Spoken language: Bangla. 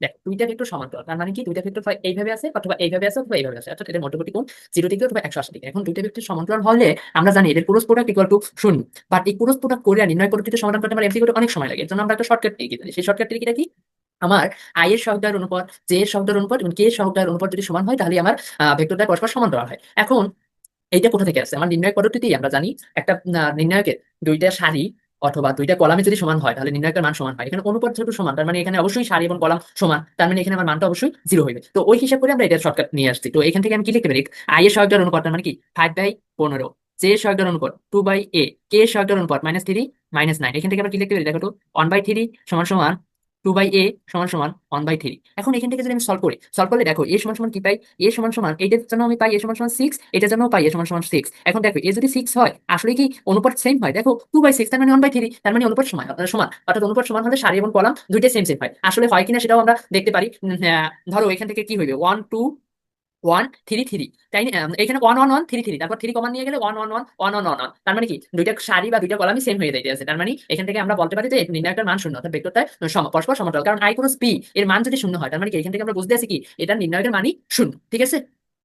দেখ, দুইটা ভেক্টর সমান্তরাল, তার মানে কি? দুইটা ভেক্টর হয় এইভাবে আছে অথবা এইভাবে আছে অথবা এইভাবে আছে। অর্থাৎ এদের মধ্যবর্তী কোণ জিরো ডিগ্রি অথবা একশো আশি ডিগ্রি। এখন দুইটা ভেক্টর সমান্তরাল হলে আমরা জানি এদের ক্রস প্রোডাক্ট ইকুয়াল টু শূন্য। বাট এই ক্রস প্রোডাক্ট করে নির্ণয় পদ্ধতিতে সমাধান করতে আমার এমসিকিউতে অনেক সময় লাগে। এর জন্য আমরা একটা শর্টকাট ট্রিক জানি। সেই শর্টকাট ট্রিকটা কি আমার আই এর সহগের অনুপাত জে এর সহগের অনুপাত এবং কে এর সহগের অনুপাত যদি সমান হয় তাহলে আমার ভেক্টরটা পরস্পর সমান্তরাল হয়। এখন এইটা কোথা থেকে আসছে? আমার নির্ণয় পদ্ধতিতেই আমরা জানি একটা নির্ণায়কের দুইটা সারি অথবা দুইটা কলামে যদি সমান হয়, তাহলে নির্ণায়কের মান সমান হয়। এখানে অনুপাত যেহেতু সমান, তার মানে এখানে অবশ্যই সারি এবং কলাম সমান, তার মানে এখানে আমার মানটা অবশ্যই জিরো হইবে তো ওই হিসাব করে আমরা এটা শর্টকাট নিয়ে আসছি। তো এখান থেকে আমি কি লিখতে পারি? আই এর সহগের অনুপাত মানে কি? ফাইভ বাই পনেরো। জে এর সহগের অনুপাত টু বাই এ কে সহকার অনুপাত মাইনাস থ্রি মাইনাস নাইন এখান থেকে আমরা কি লিখতে পারি? দেখো তো ওয়ান বাই থ্রি সমান সমান টু বাই এ সমান সমান ওয়ান বাই থ্রি এখন এখান থেকে যদি আমি সলভ করি সলভ করলে দেখো এ সমান সমান কি পাই? এ সমান সমান এইটার জন্য আমি পাই এ সমান সমান সিক্স এটার জন্য পাই এ সমান সমান সিক্স এখন দেখো এ যদি সিক্স হয়, আসলে কি অনুপাত সেম হয়? দেখো টু বাই সিক্স তার মানে ওয়ান বাই থ্রি তার মানে অনুপাত সমান সমান। অর্থাৎ অনুপাত সমান হলে সারি এবং কলাম দুইটাই সেম সেম হয়। আসলে হয় কিনা সেটাও আমরা দেখতে পারি। ধরো এখান থেকে কি হইবে? One two one three three তাই? এখানে one one one three three তারপর থ্রি কমান নিয়ে গেলে one one one one one one তার মানে কি? দুইটা সারি বা দুইটা কলামই সেম হয়ে যাইতে তার মানে এখান থেকে আমরা বলতে পারি যে নির্ণায়কের মান শূন্য, অর্থাৎ ভেক্টরটা পরস্পর সমতল। কারণ আই ক্রস পি এর মান যদি শূন্য হয়, তার মানে কি? এখান থেকে আমরা বুঝতে আছি কি? এটা নির্ণায়কের মানই শূন্য। ঠিক আছে?